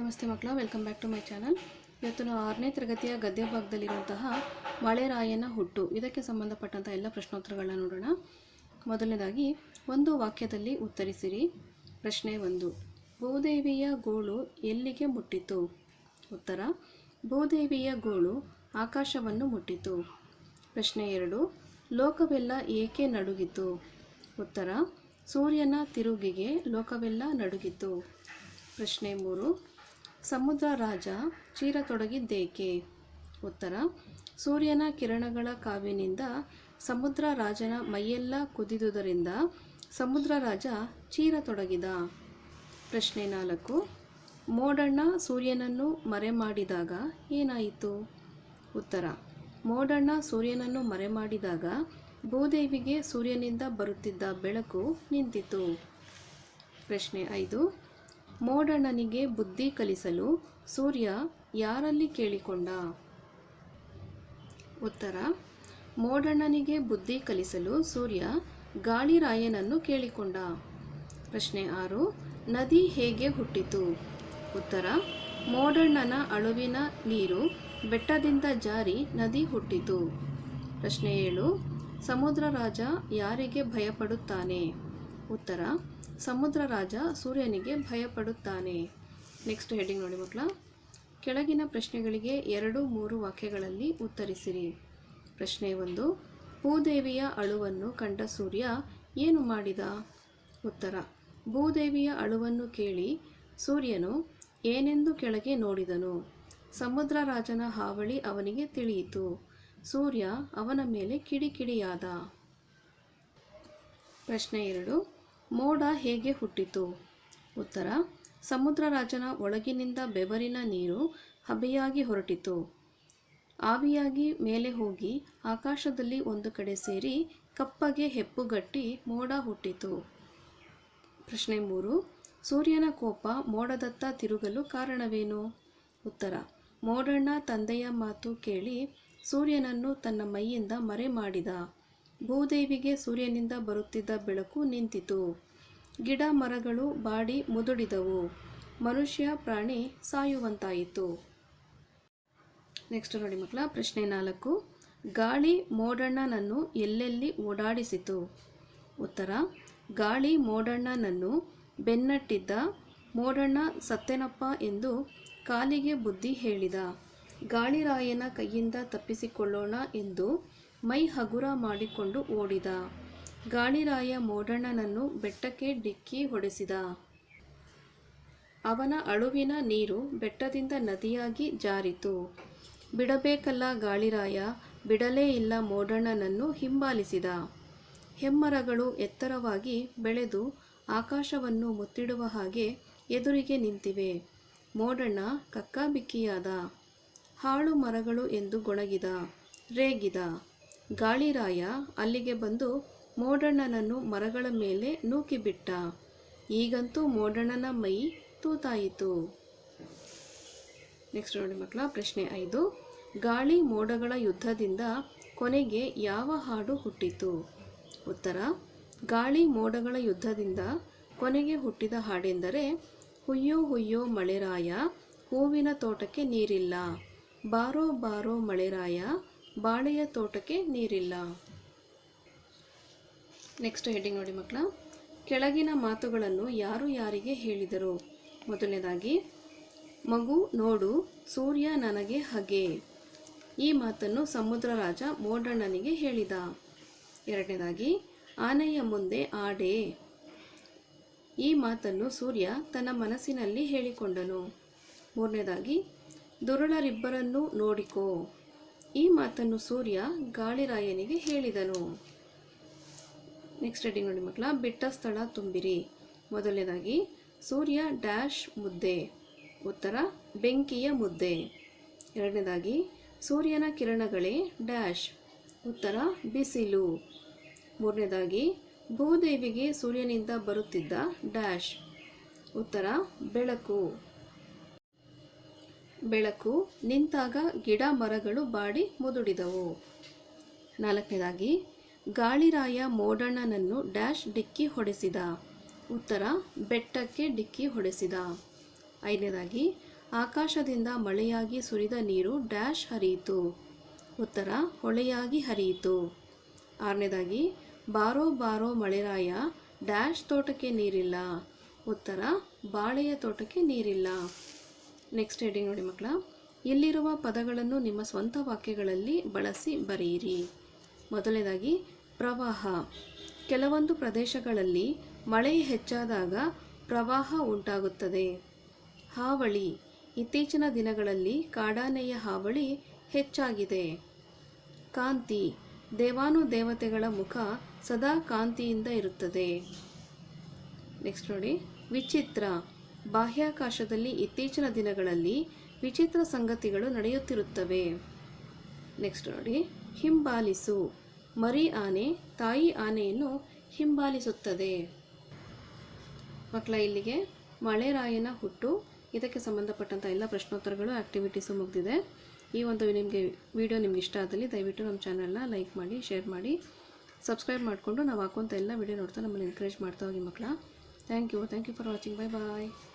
ನಮಸ್ತೆ ಮಕ್ಕಳ, welcome back to my channel. ಇವತ್ತು ನಾವು ಆರನೇ ತರಗತಿಯ ಗದ್ಯ ಭಾಗದಲ್ಲಿರುವಂತಹ ಮಳೆರಾಯನ ಹುಟ್ಟು, ಇದಕ್ಕೆ ಸಂಬಂಧಪಟ್ಟಂಥ ಎಲ್ಲ ಪ್ರಶ್ನೋತ್ತರಗಳನ್ನ ನೋಡೋಣ. ಮೊದಲನೇದಾಗಿ, ಒಂದು ವಾಕ್ಯದಲ್ಲಿ ಉತ್ತರಿಸಿರಿ. ಪ್ರಶ್ನೆ ಒಂದು, ಭೂದೇವಿಯ ಗೋಳು ಎಲ್ಲಿಗೆ ಮುಟ್ಟಿತು? ಉತ್ತರ, ಭೂದೇವಿಯ ಗೋಳು ಆಕಾಶವನ್ನು ಮುಟ್ಟಿತು. ಪ್ರಶ್ನೆ ಎರಡು, ಲೋಕವೆಲ್ಲ ಏಕೆ ನಡುಗಿತು? ಉತ್ತರ, ಸೂರ್ಯನ ತಿರುಗಿಗೆ ಲೋಕವೆಲ್ಲ ನಡುಗಿತು. ಪ್ರಶ್ನೆ ಮೂರು ಸಮುದ್ರ ರಾಜ ಚೀರತೊಡಗಿದ್ದೇಕೆ? ಉತ್ತರ. ಸೂರ್ಯನ ಕಿರಣಗಳ ಕಾವಿನಿಂದ ಸಮುದ್ರ ರಾಜನ ಮೈಯೆಲ್ಲ ಕುದಿದುದರಿಂದ ಸಮುದ್ರ ರಾಜ ಚೀರತೊಡಗಿದ. ಪ್ರಶ್ನೆ ನಾಲ್ಕು. ಮೋಡಣ್ಣ ಸೂರ್ಯನನ್ನು ಮರೆ ಮಾಡಿದಾಗ ಏನಾಯಿತು? ಉತ್ತರ. ಮೋಡಣ್ಣ ಸೂರ್ಯನನ್ನು ಮರೆ ಮಾಡಿದಾಗ ಭೂದೇವಿಗೆ ಸೂರ್ಯನಿಂದ ಬರುತ್ತಿದ್ದ ಬೆಳಕು ನಿಂತಿತು. ಪ್ರಶ್ನೆ ಐದು. ಮೋಡಣ್ಣನಿಗೆ ಬುದ್ಧಿ ಕಲಿಸಲು ಸೂರ್ಯ ಯಾರಲ್ಲಿ ಕೇಳಿಕೊಂಡ? ಉತ್ತರ ಮೋಡಣ್ಣನಿಗೆ ಬುದ್ಧಿ ಕಲಿಸಲು ಸೂರ್ಯ ಗಾಳಿರಾಯನನ್ನು ಕೇಳಿಕೊಂಡ. ಪ್ರಶ್ನೆ ಆರು, ನದಿ ಹೇಗೆ ಹುಟ್ಟಿತು? ಉತ್ತರ ಮೋಡಣ್ಣನ ಅಳುವಿನ ನೀರು ಬೆಟ್ಟದಿಂದ ಜಾರಿ ನದಿ ಹುಟ್ಟಿತು. ಪ್ರಶ್ನೆ ಏಳು, ಸಮುದ್ರ ರಾಜ ಯಾರಿಗೆ ಭಯಪಡುತ್ತಾನೆ? ಉತ್ತರ ಸಮುದ್ರ ರಾಜ ಸೂರ್ಯನಿಗೆ ಭಯಪಡುತ್ತಾನೆ. ನೆಕ್ಸ್ಟ್ ಹೆಡ್ಡಿಂಗ್ ನೋಡಿ ಮಕ್ಕಳ. ಕೆಳಗಿನ ಪ್ರಶ್ನೆಗಳಿಗೆ ಎರಡು ಮೂರು ವಾಕ್ಯಗಳಲ್ಲಿ ಉತ್ತರಿಸಿರಿ. ಪ್ರಶ್ನೆ ಒಂದು, ಭೂದೇವಿಯ ಅಳುವನ್ನು ಕಂಡ ಸೂರ್ಯ ಏನು ಮಾಡಿದ? ಉತ್ತರ, ಭೂದೇವಿಯ ಅಳುವನ್ನು ಕೇಳಿ ಸೂರ್ಯನು ಏನೆಂದು ಕೆಳಗೆ ನೋಡಿದನು. ಸಮುದ್ರ ರಾಜನ ಹಾವಳಿ ಅವನಿಗೆ ತಿಳಿಯಿತು. ಸೂರ್ಯ ಅವನ ಮೇಲೆ ಕಿಡಿಕಿಡಿಯಾದ. ಪ್ರಶ್ನೆ ಎರಡು ಮೋಡ ಹೇಗೆ ಹುಟ್ಟಿತು? ಉತ್ತರ. ಸಮುದ್ರ ರಾಜನ ಒಳಗಿನಿಂದ ಬೆವರಿನ ನೀರು ಹಬೆಯಾಗಿ ಹೊರಟಿತು. ಆವಿಯಾಗಿ ಮೇಲೆ ಹೋಗಿ ಆಕಾಶದಲ್ಲಿ ಒಂದು ಕಡೆ ಸೇರಿ ಕಪ್ಪಗೆ ಹೆಪ್ಪುಗಟ್ಟಿ ಮೋಡ ಹುಟ್ಟಿತು. ಪ್ರಶ್ನೆ ಮೂರು. ಸೂರ್ಯನ ಕೋಪ ಮೋಡದತ್ತ ತಿರುಗಲು ಕಾರಣವೇನು? ಉತ್ತರ. ಮೋಡಣ್ಣ ತಂದೆಯ ಮಾತು ಕೇಳಿ ಸೂರ್ಯನನ್ನು ತನ್ನ ಮೈಯಿಂದ ಮರೆ ಮಾಡಿದ ಭೂದೇವಿಗೆ ಸೂರ್ಯನಿಂದ ಬರುತ್ತಿದ್ದ ಬೆಳಕು ನಿಂತಿತು. ಗಿಡ ಮರಗಳು ಬಾಡಿ ಮುದುಡಿದವು. ಮನುಷ್ಯ ಪ್ರಾಣಿ ಸಾಯುವಂತಾಯಿತು. ನೆಕ್ಸ್ಟ್ ನೋಡಿ ಮಕ್ಕಳ, ಪ್ರಶ್ನೆ ನಾಲ್ಕು. ಗಾಳಿ ಮೋಡಣ್ಣನನ್ನು ಎಲ್ಲೆಲ್ಲಿ ಓಡಾಡಿಸಿತು? ಉತ್ತರ, ಗಾಳಿ ಮೋಡಣ್ಣನನ್ನು ಬೆನ್ನಟ್ಟಿದ್ದ ಮೋಡಣ್ಣ ಸತ್ತೆನಪ್ಪ ಎಂದು ಕಾಲಿಗೆ ಬುದ್ಧಿ ಹೇಳಿದ. ಗಾಳಿರಾಯನ ಕೈಯಿಂದ ತಪ್ಪಿಸಿಕೊಳ್ಳೋಣ ಎಂದು ಮೈ ಹಗುರ ಮಾಡಿಕೊಂಡು ಓಡಿದ. ಗಾಳಿರಾಯ ಮೋಡಣ್ಣನನ್ನು ಬೆಟ್ಟಕ್ಕೆ ಡಿಕ್ಕಿ ಹೊಡೆಸಿದ. ಅವನ ಅಳುವಿನ ನೀರು ಬೆಟ್ಟದಿಂದ ನದಿಯಾಗಿ ಜಾರಿತು. ಬಿಡಬೇಕಲ್ಲ ಗಾಳಿರಾಯ, ಬಿಡಲೇ ಇಲ್ಲ ಮೋಡಣ್ಣನನ್ನು ಹಿಂಬಾಲಿಸಿದ. ಹೆಮ್ಮರಗಳು ಎತ್ತರವಾಗಿ ಬೆಳೆದು ಆಕಾಶವನ್ನು ಮುತ್ತಿಡುವ ಹಾಗೆ ಎದುರಿಗೆ ನಿಂತಿವೆ. ಮೋಡಣ್ಣ ಕಕ್ಕಾಬಿಕ್ಕಿಯಾದ. ಹಾಳು ಮರಗಳು ಎಂದು ಗೊಣಗಿದ, ರೇಗಿದ. ಗಾಳಿರಾಯ ಅಲ್ಲಿಗೆ ಬಂದು ಮೋಡಣ್ಣನನ್ನು ಮರಗಳ ಮೇಲೆ ನೂಕಿಬಿಟ್ಟ. ಈಗಂತೂ ಮೋಡಣ್ಣನ ಮೈ ತೂತಾಯಿತು. ನೆಕ್ಸ್ಟ್ ನೋಡಿ ಮಕ್ಕಳ, ಪ್ರಶ್ನೆ ಐದು. ಗಾಳಿ ಮೋಡಗಳ ಯುದ್ಧದಿಂದ ಕೊನೆಗೆ ಯಾವ ಹಾಡು ಹುಟ್ಟಿತು? ಉತ್ತರ, ಗಾಳಿ ಮೋಡಗಳ ಯುದ್ಧದಿಂದ ಕೊನೆಗೆ ಹುಟ್ಟಿದ ಹಾಡೆಂದರೆ, ಹುಯ್ಯೋ ಹುಯ್ಯೋ ಮಳೆರಾಯ, ಹೂವಿನ ತೋಟಕ್ಕೆ ನೀರಿಲ್ಲ. ಬಾರೋ ಬಾರೋ ಮಳೆರಾಯ ಬಾಳೆಯ ತೋಟಕ್ಕೆ ನೀರಿಲ್ಲ. ನೆಕ್ಸ್ಟ್ ಹೆಡ್ಡಿಂಗ್ ನೋಡಿ ಮಕ್ಕಳ. ಕೆಳಗಿನ ಮಾತುಗಳನ್ನು ಯಾರು ಯಾರಿಗೆ ಹೇಳಿದರು? ಮೊದಲನೇದಾಗಿ, ಮಗು ನೋಡು, ಸೂರ್ಯ ನನಗೆ ಹಗೆ. ಈ ಮಾತನ್ನು ಸಮುದ್ರ ರಾಜ ಮೋಡಣ್ಣನಿಗೆ ಹೇಳಿದ. ಎರಡನೇದಾಗಿ, ಆನೆಯ ಮುಂದೆ ಆಡೆ. ಈ ಮಾತನ್ನು ಸೂರ್ಯ ತನ್ನ ಮನಸ್ಸಿನಲ್ಲಿ ಹೇಳಿಕೊಂಡನು. ಮೂರನೇದಾಗಿ, ದುರುಳರಿಬ್ಬರನ್ನು ನೋಡಿಕೋ. ಈ ಮಾತನ್ನು ಸೂರ್ಯ ಗಾಳಿರಾಯನಿಗೆ ಹೇಳಿದನು. ನೆಕ್ಸ್ಟ್ ರೆಡಿ ನೋಡಿ ಮಕ್ಕಳ, ಬಿಟ್ಟ ಸ್ಥಳ ತುಂಬಿರಿ. ಮೊದಲನೇದಾಗಿ, ಸೂರ್ಯ ಡ್ಯಾಶ್ ಮುದ್ದೆ. ಉತ್ತರ, ಬೆಂಕಿಯ ಮುದ್ದೆ. ಎರಡನೇದಾಗಿ, ಸೂರ್ಯನ ಕಿರಣಗಳೇ ಡ್ಯಾಶ್. ಉತ್ತರ, ಬಿಸಿಲು. ಮೂರನೇದಾಗಿ, ಭೂದೇವಿಗೆ ಸೂರ್ಯನಿಂದ ಬರುತ್ತಿದ್ದ ಡ್ಯಾಶ್. ಉತ್ತರ, ಬೆಳಕು. ಬೆಳಕು ನಿಂತಾಗ ಗಿಡ ಮರಗಳು ಬಾಡಿ ಮುದುಡಿದವು. ನಾಲ್ಕನೇದಾಗಿ, ಗಾಳಿರಾಯ ಮೋಡಣ್ಣನನ್ನು ಡ್ಯಾಶ್ ಡಿಕ್ಕಿ ಹೊಡೆಸಿದ. ಉತ್ತರ, ಬೆಟ್ಟಕ್ಕೆ ಡಿಕ್ಕಿ ಹೊಡೆಸಿದ. ಐದನೇದಾಗಿ, ಆಕಾಶದಿಂದ ಮಳೆಯಾಗಿ ಸುರಿದ ನೀರು ಡ್ಯಾಶ್ ಹರಿಯಿತು. ಉತ್ತರ, ಹೊಳೆಯಾಗಿ ಹರಿಯಿತು. ಆರನೇದಾಗಿ, ಬಾರೋ ಬಾರೋ ಮಳೆರಾಯ, ಡ್ಯಾಶ್ ತೋಟಕ್ಕೆ ನೀರಿಲ್ಲ. ಉತ್ತರ, ಬಾಳೆಯ ತೋಟಕ್ಕೆ ನೀರಿಲ್ಲ. ನೆಕ್ಸ್ಟ್ ಹೆಡಿಂಗ್ ನೋಡಿ ಮಕ್ಕಳ. ಇಲ್ಲಿರುವ ಪದಗಳನ್ನು ನಿಮ್ಮ ಸ್ವಂತ ವಾಕ್ಯಗಳಲ್ಲಿ ಬಳಸಿ ಬರೆಯಿರಿ. ಮೊದಲನೇದಾಗಿ, ಪ್ರವಾಹ. ಕೆಲವೊಂದು ಪ್ರದೇಶಗಳಲ್ಲಿ ಮಳೆ ಹೆಚ್ಚಾದಾಗ ಪ್ರವಾಹ ಉಂಟಾಗುತ್ತದೆ. ಹಾವಳಿ. ಇತ್ತೀಚಿನ ದಿನಗಳಲ್ಲಿ ಕಾಡಾನೆಯ ಹಾವಳಿ ಹೆಚ್ಚಾಗಿದೆ. ಕಾಂತಿ. ದೇವಾನುದೇವತೆಗಳ ಮುಖ ಸದಾ ಕಾಂತಿಯಿಂದ ಇರುತ್ತದೆ. ನೆಕ್ಸ್ಟ್ ನೋಡಿ. ವಿಚಿತ್ರ. ಬಾಹ್ಯಾಕಾಶದಲ್ಲಿ ಇತ್ತೀಚಿನ ದಿನಗಳಲ್ಲಿ ವಿಚಿತ್ರ ಸಂಗತಿಗಳು ನಡೆಯುತ್ತಿರುತ್ತವೆ. ನೆಕ್ಸ್ಟ್ ನೋಡಿ. ಹಿಂಬಾಲಿಸು. ಮರಿ ಆನೆ ತಾಯಿ ಆನೆಯನ್ನು ಹಿಂಬಾಲಿಸುತ್ತದೆ. ಮಕ್ಕಳ, ಇಲ್ಲಿಗೆ ಮಳೆರಾಯನ ಹುಟ್ಟು. ಇದಕ್ಕೆ ಸಂಬಂಧಪಟ್ಟಂಥ ಎಲ್ಲ ಪ್ರಶ್ನೋತ್ತರಗಳು ಆ್ಯಕ್ಟಿವಿಟೀಸು ಮುಗಿದಿದೆ. ಈ ಒಂದು ನಿಮಗೆ ವಿಡಿಯೋ ನಿಮ್ಗೆ ಇಷ್ಟ ಆದಲ್ಲಿ ದಯವಿಟ್ಟು ನಮ್ಮ ಚಾನಲ್ನ ಲೈಕ್ ಮಾಡಿ ಶೇರ್ ಮಾಡಿ. ಸಬ್ಸ್ಕ್ರೈಬ್ ಮಾಡಿಕೊಂಡು ನಾವು ಹಾಕುವಂಥ ಎಲ್ಲ ವಿಡಿಯೋ ನೋಡ್ತಾ ನಮ್ಮನ್ನು ಎನ್ಕರೇಜ್ ಮಾಡ್ತಾ ಹೋಗಿ ಮಕ್ಕಳ. Thank you thank you for watching bye bye